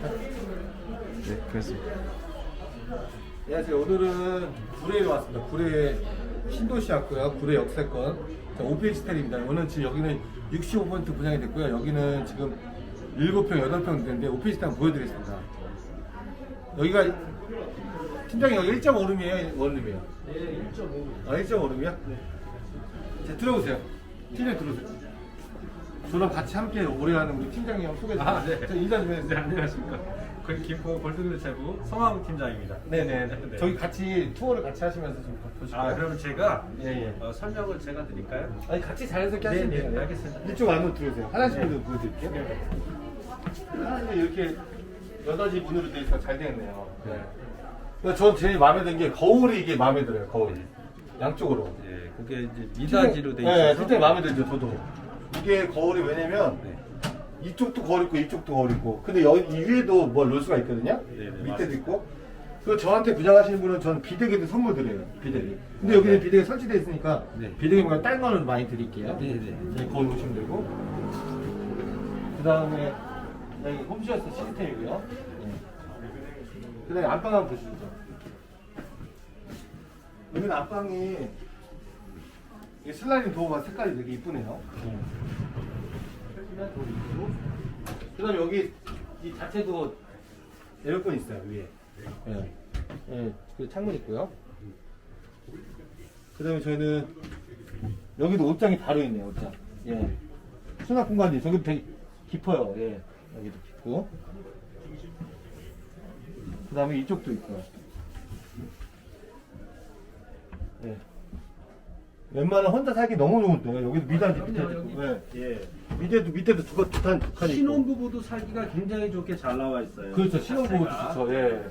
네, 그렇습니다. 안녕하세요. 오늘은 구례에 왔습니다. 구례 신도시 왔고요. 구례 역세권 자, 오피스 스타일입니다. 오늘 지금 여기는 65% 분양이 됐고요. 여기는 지금 7평, 8평 되는데 오피스 한번 보여드리겠습니다. 여기가 팀장이 여기 1.5룸이에요? 원룸이에요? 네, 1.5. 아, 1.5룸이요? 자, 들어오세요. 팀장 들어오세요. 저랑 같이 함께 오래 하는 우리 팀장님 소개해 주세요. 아, 네. 저 인사 좀 네, 해주세요. 안녕하십니까. 그 김포 골드글체부 성함 팀장입니다. 네네. 네. 저희 같이 투어를 같이 하시면서 좀 보실까요? 아, 그러면 제가 예, 예. 어, 설명을 제가 드릴까요? 아니 같이 자연스럽게 네, 하시면 네, 돼요. 알겠습니다. 이쪽 안으로 들어오세요. 화장실 네. 좀 보여드릴게요. 화장실 이렇게 여닫이 문으로 돼 있어 잘 되겠네요. 네. 근데 전 제일 마음에 든 게 거울이 이게 마음에 들어요. 거울이 양쪽으로. 예, 그게 이제 미닫이로 돼 네, 있어서 진짜 마음에 들죠. 저도. 이게 거울이 왜냐면 네. 이쪽도 거울 있고 이쪽도 거울 있고 근데 여기 이 위에도 뭘 놓을 수가 있거든요. 네, 네, 밑에도 맞습니다. 있고. 그 저한테 분양하시는 분은 저는 비대기도 선물 드려요. 비대기. 근데 여기는 비대기 설치되어 있으니까 네. 비대기 말고 딴 거는 많이 드릴게요. 네, 네. 네, 거울 오시면 되고. 그 다음에 여기 홈시어스 시스템이고요. 네. 그 다음에 안방 한번 보시죠. 여기는 안방이 이 슬라이딩 도어가 색깔이 되게 이쁘네요. 그 다음에 여기 이 자체도 에어컨 있어요, 위에. 예. 예, 그 창문 있고요. 그 다음에 저희는 여기도 옷장이 바로 있네요, 옷장. 예. 수납 공간이 저기 되게 깊어요, 예. 여기도 깊고. 그 다음에 이쪽도 있고요. 예. 웬만하면 혼자 살기 너무 좋은데 여기도 미단지 밑에도 그럼요, 있고. 예. 예. 밑에도 밑에도 두, 칸- 두 칸, 두칸 있고. 신혼부부도 살기가 굉장히 좋게 잘 나와 있어요. 그렇죠, 신혼부부 자체가. 좋죠, 예.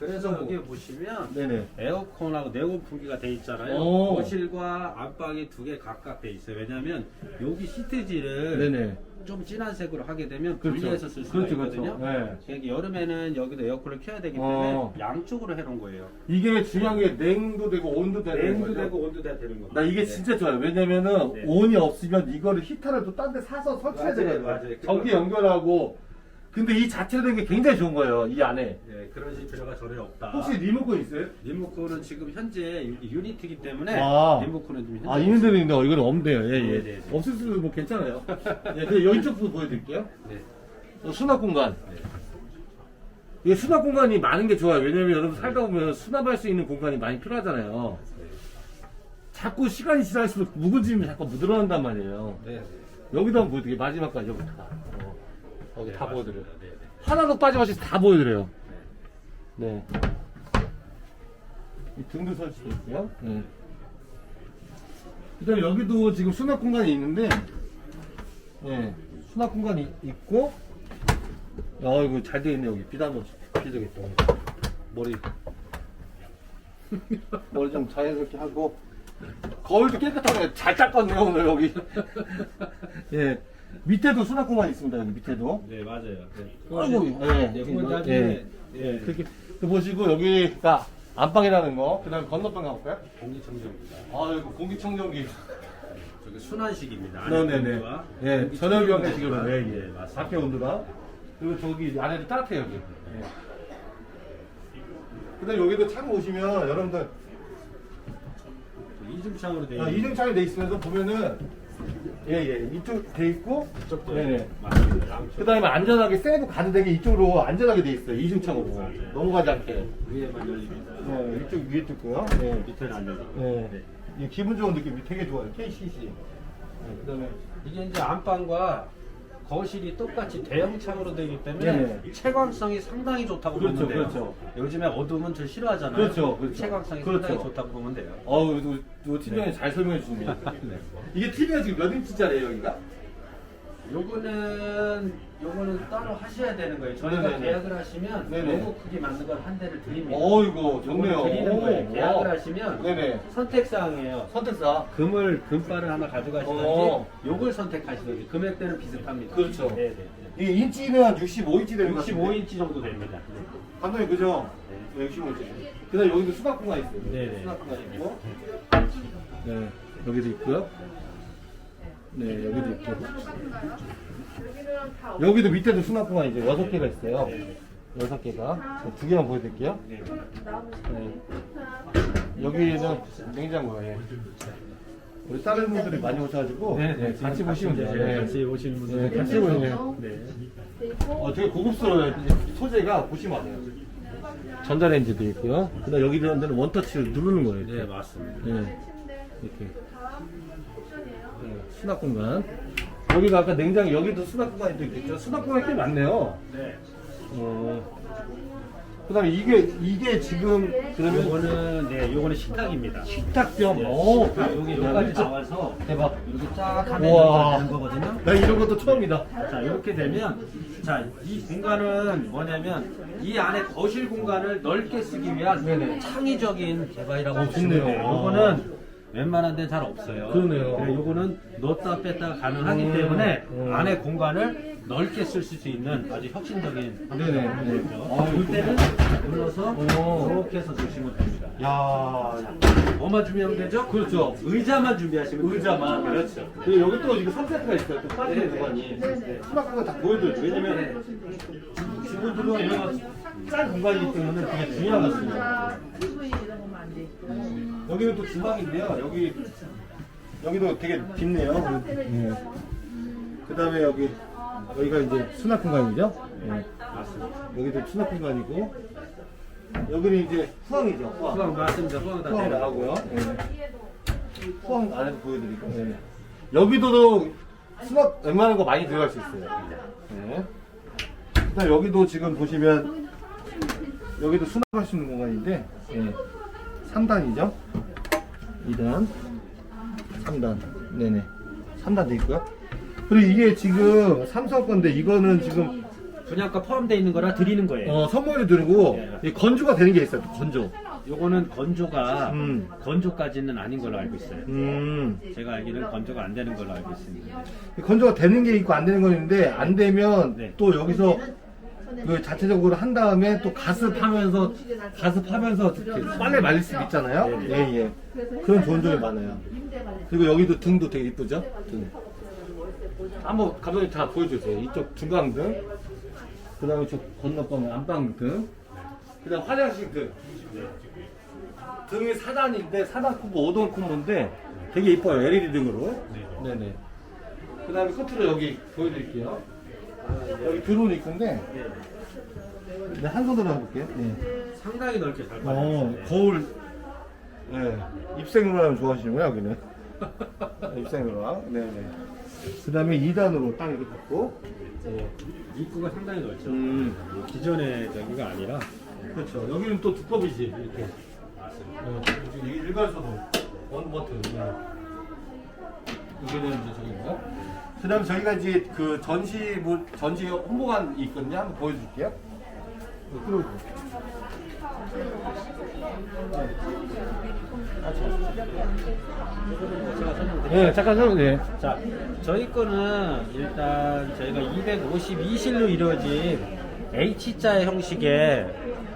그래서 여기 보시면 네네. 에어컨하고 내온 분기가 돼 있잖아요. 오. 거실과 안방이 두 개 각각 돼 있어요. 왜냐하면 여기 시트지를 네네. 좀 진한 색으로 하게 되면 그렇죠. 분리해서 쓸 수가 그렇죠, 그렇죠. 있거든요. 네. 여기 여름에는 여기도 에어컨을 켜야 되기 때문에 어. 양쪽으로 해놓은 거예요. 이게 중요한 게 냉도 되고 온도 되는 냉도 거죠. 되고 온도 되는 겁니다. 나 이게 네. 진짜 좋아요. 왜냐면은 네. 온이 없으면 이거를 히터를 또 딴 데 사서 설치해야 맞아요, 되거든요. 맞아요. 전기 연결하고. 근데 이 자체로 된게 굉장히 좋은 거예요. 이 안에. 네, 그러실 필요가 전혀 없다. 혹시 리모컨 있어요? 리모컨은 지금 현재 유- 유니티기 때문에 아. 리모컨은 좀 현재 아, 있는 데는 있는데, 어, 이건 없네요. 예, 예. 네, 네, 네. 없을 수도 뭐 괜찮아요. 예, 근데 여기 쪽도 보여드릴게요. 네. 어, 수납 공간. 네. 이게 수납 공간이 많은 게 좋아요. 왜냐면 여러분 살다 보면 수납할 수 있는 공간이 많이 필요하잖아요. 자꾸 시간이 지날수록 묵은 짐이 자꾸 묻어난단 말이에요. 네. 네. 여기도 한번 보여드릴게요. 마지막까지 여기 다. 어, 여기 네, 다. 보여드려요. 네, 네. 하나도 빠짐없이 다 보여드려요. 네. 이 등도 설치되어 있고요. 네. 그 다음에 여기도 지금 수납 공간이 있는데, 네. 수납 공간이 있고, 어, 이거 잘 되어 있네, 여기. 비단 없이. 비되겠다. 머리. 머리 좀 자연스럽게 하고, 거울도 깨끗하게 잘 닦았네요, 오늘 여기. 예. 밑에도 수납 공간이 있습니다, 여기 밑에도. 네, 맞아요. 네. 아이고, 예. 네, 그건 예. 나중에 예. 그렇게 또 보시고 여기가 안방이라는 거, 그다음 에 건너방 가볼까요? 공기청정기가 아, 이거 공기청정기. 저기 순환식입니다. 네네네. 온도가 예, 공기 저녁 청정기가 형식으로 예, 예. 네, 맞습니다. 밖에 온도가 그리고 저기 안에도 따뜻해요 여기. 예. 그다음 에 여기도 창 보시면 여러분들 이중창으로 돼 아, 있는 이중창이 돼 있으면서 보면은 예예 이쪽 돼 있고 이쪽도 네네. 맞습니다. 양쪽 그 다음에 안전하게 세고 가도 되게 이쪽으로 안전하게 돼 있어요 이중창으로 맞아요. 넘어가지 않게. 위에만 열립니다. 네, 이쪽 위에 뜯고요. 네. 밑에는 안 열리고. 네. 이 기분 좋은 느낌이 되게 좋아요. KCC. 네, 그 다음에 이게 이제 안방과 거실이 똑같이 대형 창으로 되기 때문에 네네. 채광성이 상당히 좋다고 그렇죠, 보면 돼요. 그렇죠. 요즘에 어둠은 저 싫어하잖아요. 그렇죠, 그렇죠. 채광성이 그렇죠. 상당히 좋다고 보면 돼요. 어우, 팀장님 잘 설명해 주시네요. 이게 TV가 지금 몇 인치짜리예요, 여기가? 요거는 요거는 따로 하셔야 되는 거예요. 저희가 네네네. 계약을 하시면 네네. 요거 크기 맞는 걸 한 대를 드립니다. 어이구, 좋네요. 요거는 드리는 거예요. 오, 계약을 와. 하시면 네네. 선택사항이에요. 선택사. 금을 금바를 하나 가져가시든지 어. 요걸 선택하시든지 금액대는 비슷합니다. 그렇죠. 네, 네. 이게 인치는 한 65인치 되는 것 같은데. 65인치 정도 됩니다. 감독님, 그죠? 네, 65인치. 그 다음에 여기도 수납 공간 있어요. 네네. 수납 공간 있고. 네, 여기도 있고요. 네, 여기도 있고. 여기도 밑에도 수납 공간 이제 여섯 개가 있어요. 여섯 개가. 두 개만 보여드릴게요. 네. 네. 여기는 냉장고예요. 우리 다른 분들이 많이 오셔가지고 네, 같이 보시면 돼요. 네, 네. 같이 오시는 분들 네, 같이 보시면 돼요. 네. 어, 되게 고급스러워요. 소재가 보시면 알아요. 전자레인지도 있고요. 그다음 여기 들어는 데는 원터치로 누르는 거예요. 네, 이렇게. 맞습니다. 네. 이렇게. 네, 수납 공간. 여기가 아까 냉장 여기도 수납 공간이 또 있겠죠. 수납 공간이 꽤 많네요. 네. 어. 그다음에 이게 이게 지금 그러면 요거는 네, 요거는 식탁입니다. 식탁병. 네. 오, 자, 여기 여기까지 나와서 대박. 이렇게 쫙 하면 우와. 되는 거거든요. 나 이런 것도 처음이다. 자 이렇게 되면 자 이 공간은 뭐냐면 이 안에 거실 공간을 넓게 쓰기 위한 네네. 창의적인 개발이라고 어, 보시면 좋네요. 돼요. 요거는 웬만한 데는 잘 없어요. 그러네요. 그래, 요거는 넣었다 뺐다 가능하기 음, 때문에 음. 안에 공간을 넓게 쓸 수 있는 아주 혁신적인 네네. 방법이죠. 아, 볼 때는 눌러서 오. 이렇게 해서 주시면 됩니다. 야, 뭐만 준비하면 되죠? 그렇죠. 의자만 준비하시면 돼요. 의자만. 그렇죠. 그리고 여기 또 이거 3세트가 있어요. 또 빠지는 네네. 공간이. 수납 공간 다 보여드려요. 왜냐면 주부들은 이런 짠 공간이기 때문에 되게 중요한 것 같습니다. 여기는 또 주방인데요. 여기 여기도 되게 깊네요. 네. 그다음에 여기 여기가 이제 수납 공간이죠. 네. 여기도 수납 공간이고 여기는 이제 후황이죠. 후황. 후방 맞습니다. 후방 다 후황 내려. 나가고요. 네. 후황 안에서 보여드릴게요. 네. 여기도도 수납 웬만한 거 많이 들어갈 수 있어요. 네. 그다음 여기도 지금 보시면 여기도 수납할 수 있는 공간인데 네. 3단이죠. 2단, 3단, 네네. 3단도 있고요. 그리고 이게 지금 삼성 건데 이거는 지금 분양가 포함되어 있는 거라 드리는 거예요. 어, 선물이 들고 네. 이 건조가 되는 게 있어요. 또 건조. 요거는 건조가 음. 건조까지는 아닌 걸로 알고 있어요. 음. 제가 알기로는 건조가 안 되는 걸로 알고 있습니다. 건조가 되는 게 있고 안 되는 거 있는데 안 되면 네. 또 여기서 그 자체적으로 한 다음에 또 가습하면서 가습하면서 이렇게 빨래 말릴 수도 있잖아요. 네, 예, 예. 그런 좋은 점이 많아요. 그리고 여기도 등도 되게 이쁘죠? 등. 한번 감독님 다 보여주세요. 이쪽 중앙등, 그 다음에 저 건너편 안방 등, 그 다음 화장실 등. 등이 4단인데 4단 콤보, 5단 콤보인데 되게 이뻐요. LED 등으로. 네네. 그 다음에 끝으로 여기 보여드릴게요. 여기 드론 있는데 네, 한 손으로 해볼게요. 네. 상당히 넓게 잘 어, 받았어요. 거울. 네. 입생으로 하면 좋아하시는구나, 여기는. 입생으로. 하. 네네. 그 다음에 2단으로 딱 이렇게. 네. 입구가 상당히 넓죠. 음. 뭐 기존의 저기가 아니라 그렇죠. 여기는 또 두꺼비지, 이렇게. 어, 지금 이게 일괄 소도. 원 버튼. 네. 여기는 이제 저기고요. 그 다음에 저희가 이제 그 전시, 뭐, 전시 홍보관이 있거든요. 한번 보여줄게요. 네, 그리고 설명드릴게요. 네, 잠깐 설명, 네. 자, 저희 거는 일단 저희가 252실로 이루어진 H자 형식의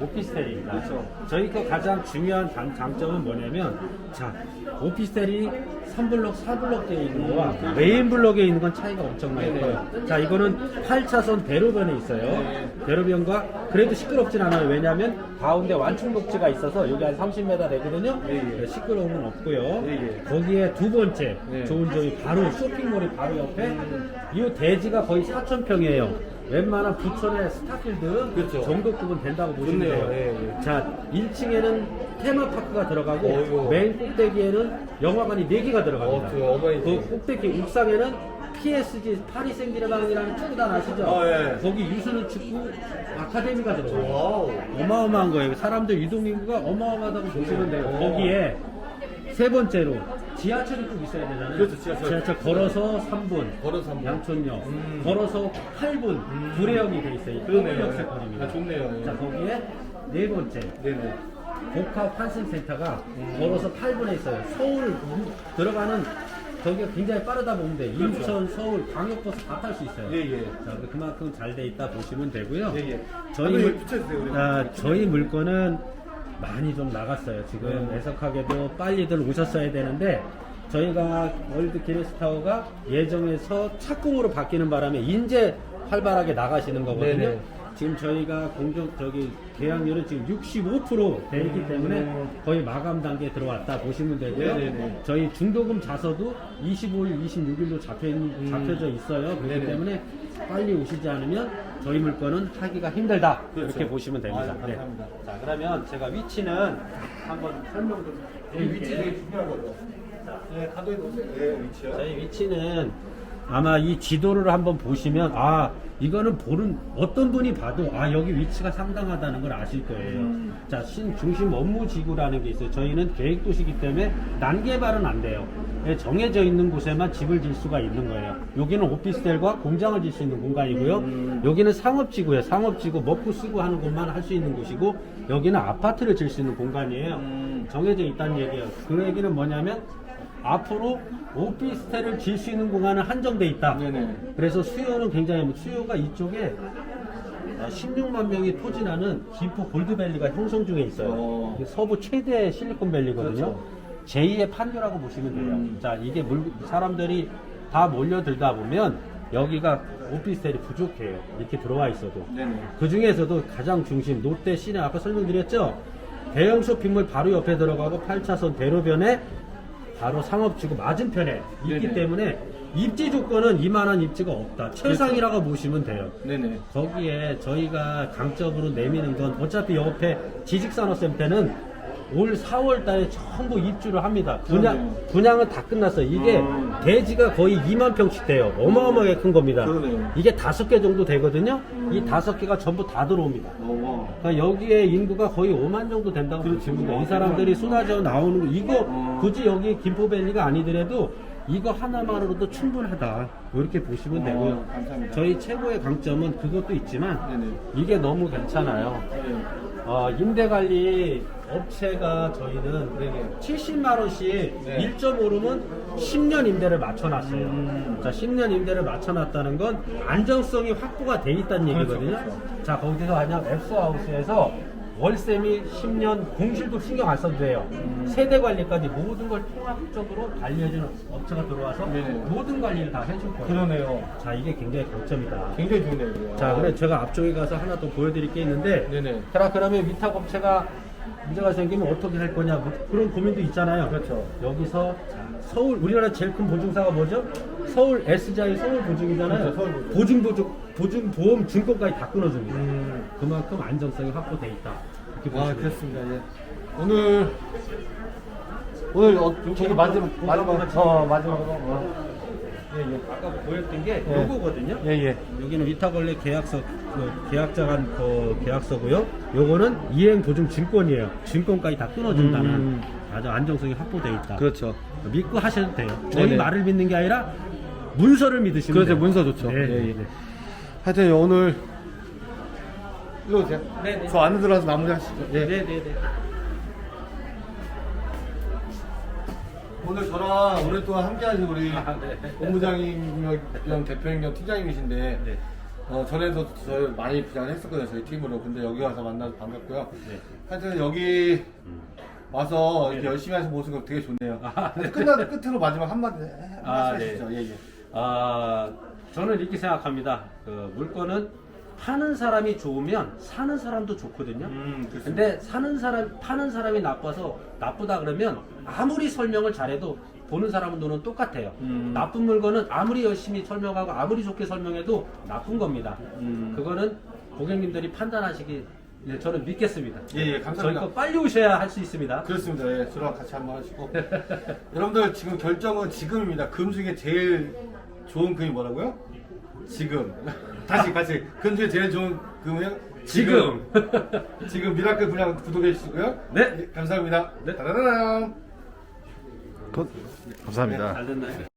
오피스텔입니다. 그렇죠. 저희 거 가장 중요한 장, 장점은 뭐냐면, 자, 오피스텔이 3블럭, 4블럭 되어 있는 거와 메인 블럭에 있는 건 차이가 엄청나게 네. 커요. 자, 이거는 8차선 대로변에 있어요. 네. 대로변과 그래도 시끄럽진 않아요. 왜냐하면 가운데 완충 녹지가 있어서 여기 한 30m 되거든요. 예, 예. 시끄러움은 없고요. 예, 예. 거기에 두 번째 네. 좋은 점이 바로 쇼핑몰이 바로 옆에 이 대지가 거의 4,000평이에요. 웬만한 부천의 스타필드 그렇죠. 정도급은 된다고 보시면 좋네요. 돼요. 예, 예. 자, 1층에는 테마파크가 들어가고 어이구. 메인 꼭대기에는 영화관이 4개가 들어갑니다. 어, 그 꼭대기 옥상에는 PSG 파리 생제르맹이라는 축구단 아시죠? 어, 예. 거기 유소년 축구 아카데미가 들어가요. 와우. 어마어마한 거예요. 사람들 유동 인구가 어마어마하다고 보시면 돼요. 오. 거기에 세 번째로 지하철이 꼭 있어야 되잖아요. 그렇죠, 지하철. 걸어서 3분. 걸어서 3분. 양촌역. 음. 걸어서 8분. 구례역이 돼 있어요. 그러네요. 역세 거리입니다. 아, 좋네요. 자, 거기에 네 번째. 네네. 복합 환승센터가 음. 걸어서 8분에 있어요. 서울 들어가는 저기가 굉장히 빠르다 보면 돼. 인천, 서울, 광역버스 다 탈 수 있어요. 그렇죠. 예, 예. 자, 그만큼 잘 돼 있다 보시면 되고요. 예, 예. 저희 물- 붙여주세요. 아, 저희 물건은 많이 좀 나갔어요. 지금 네. 애석하게도 빨리들 오셨어야 되는데 저희가 월드 기네스타워가 예정에서 착공으로 바뀌는 바람에 인제 활발하게 나가시는 거거든요. 네네. 지금 저희가 공정 저기 계약률은 지금 65%돼 있기 때문에 거의 마감 단계에 들어왔다 보시면 되고요. 음. 네네네. 저희 중도금 자서도 25일, 26일로 잡혀 있, 잡혀져 있어요. 그렇기 음. 네네. 때문에 빨리 오시지 않으면 저희 물건은 하기가 힘들다 그렇죠. 이렇게 보시면 됩니다. 아유, 감사합니다. 네. 자 그러면 제가 위치는 한번 설명 좀 네, 위치 되게 중요하거든요. 네, 가도에 놓으세요. 네, 위치요. 저희 위치는 아마 이 지도를 한번 보시면 아 이거는 보는 어떤 분이 봐도 아 여기 위치가 상당하다는 걸 아실 거예요. 음. 자 신중심 업무 지구라는 게 있어요. 저희는 계획 도시기 때문에 난개발은 안 돼요. 예, 정해져 있는 곳에만 집을 질 수가 있는 거예요. 여기는 오피스텔과 공장을 질 수 있는 공간이고요. 음. 여기는 상업지구예요. 상업지구 먹고 쓰고 하는 곳만 할 수 있는 곳이고 여기는 아파트를 질 수 있는 공간이에요. 음. 정해져 있다는 얘기예요. 그 얘기는 뭐냐면 앞으로 오피스텔을 질 수 있는 공간은 한정돼 있다. 네네. 그래서 수요는 굉장히 수요가 이쪽에 16만 명이 토진하는 김포 골드밸리가 형성 중에 있어요. 어. 서부 최대 실리콘밸리거든요. 그렇죠. 제2의 판교라고 보시면 돼요. 음. 자, 이게 물, 사람들이 다 몰려들다 보면 여기가 오피스텔이 부족해요. 이렇게 들어와 있어도. 그 중에서도 가장 중심 롯데 시내 아까 설명드렸죠 대형 쇼핑몰 바로 옆에 들어가고 8차선 대로변에 바로 상업지구 맞은편에 있기 네네. 때문에 입지 조건은 이만한 입지가 없다 최상이라고 보시면 돼요 네네. 거기에 저희가 강적으로 내미는 건 어차피 옆에 지식산업센터는 올 4월 달에 전부 입주를 합니다. 분양, 그러네요. 분양은 다 끝났어요. 이게 음. 대지가 거의 2만 평씩 돼요. 어마어마하게 큰 겁니다. 그러네요. 이게 다섯 개 정도 되거든요. 이 다섯 개가 전부 다 들어옵니다. 어, 그러니까 여기에 인구가 거의 5만 정도 된다고 보시면 돼요. 이 사람들이 쏟아져 나오는 거, 이거 어. 굳이 여기 김포밸리가 아니더라도 이거 하나만으로도 충분하다. 이렇게 보시면 어, 되고요. 감사합니다. 저희 최고의 강점은 그것도 있지만 네네. 이게 너무 괜찮아요. 네. 어, 임대 관리 업체가 저희는 네네. 70만 원씩 네. 1.5르면 10년 임대를 맞춰놨어요. 음. 자, 10년 임대를 맞춰놨다는 건 안정성이 확보가 돼 있다는 그렇죠, 얘기거든요. 그렇죠. 자, 거기서 그냥 앱스하우스에서 월세미 10년 공실도 신경 안 써도 돼요. 음. 세대 관리까지 모든 걸 통합적으로 관리해주는 업체가 들어와서 네네. 모든 관리를 다 해줄 거예요. 그러네요. 자, 이게 굉장히 강점이다. 굉장히 좋네요. 자, 그래 제가 앞쪽에 가서 하나 더 보여드릴 게 있는데, 네네. 자, 그러면 위탁 업체가 문제가 생기면 어떻게 할 거냐 뭐 그런 고민도 있잖아요. 그렇죠. 여기서 자, 서울 우리나라 제일 큰 보증사가 뭐죠? 서울 S자의 서울 보증이잖아요. 그렇죠, 서울 보증. 보증 보증 보증 보험 증권까지 다 끊어줍니다. 음. 그만큼 안정성이 확보돼 있다. 이렇게 아, 보시면 돼요. 그렇습니다. 예. 오늘 오늘 어, 저기 마지막 마지막 어 마지막으로 어. 예, 예. 아까 보였던 게 예. 요거거든요. 예, 예. 여기는 위탁원래 계약서 그 계약자 간 그 계약서고요. 요거는 이행 보증 증권이에요. 증권까지 다 끊어준다는 음. 아주 안정성이 확보돼 있다. 그렇죠. 믿고 하셔도 돼요. 저희 네네. 말을 믿는 게 아니라 문서를 믿으시면 그렇죠. 돼요. 문서 좋죠. 네, 예, 네, 예. 네. 하여튼 오늘 일로 오세요. 네 네. 저 안에 들어가서 마무리하시죠. 예. 네, 네, 네. 오늘 저랑 오랫동안 함께하신 우리 아, 네. 본부장님 대표님 겸 팀장님이신데 네. 어, 전에도 저 많이 부장을 했었거든요 저희 팀으로 근데 여기 와서 만나서 반갑고요 네. 하여튼 여기 와서 이렇게 열심히 하신 모습이 되게 좋네요 아, 네. 끝나 끝으로 마지막 한마디 해- 아, 한마디 네. 예, 예. 아, 저는 이렇게 생각합니다. 그 물건은 파는 사람이 좋으면 사는 사람도 좋거든요. 음, 그렇습니다. 근데 사는 사람, 파는 사람이 나빠서 나쁘다 그러면 아무리 설명을 잘해도 보는 사람은 눈은 똑같아요. 음. 나쁜 물건은 아무리 열심히 설명하고 아무리 좋게 설명해도 나쁜 겁니다. 음. 그거는 고객님들이 판단하시기 네, 저는 믿겠습니다. 예, 예, 감사합니다. 거 빨리 오셔야 할 수 있습니다. 그렇습니다. 예, 저랑 같이 한번 하시고. 여러분들 지금 결정은 지금입니다. 금 중에 제일 좋은 금이 뭐라고요? 지금. 다시 같이. 금 중에 제일 좋은 금은요? 지금. 지금 미라클 분양 구독해 주시고요. 네. 예, 감사합니다. 네. 따라라 랑. 감사합니다. 잘 됐나요?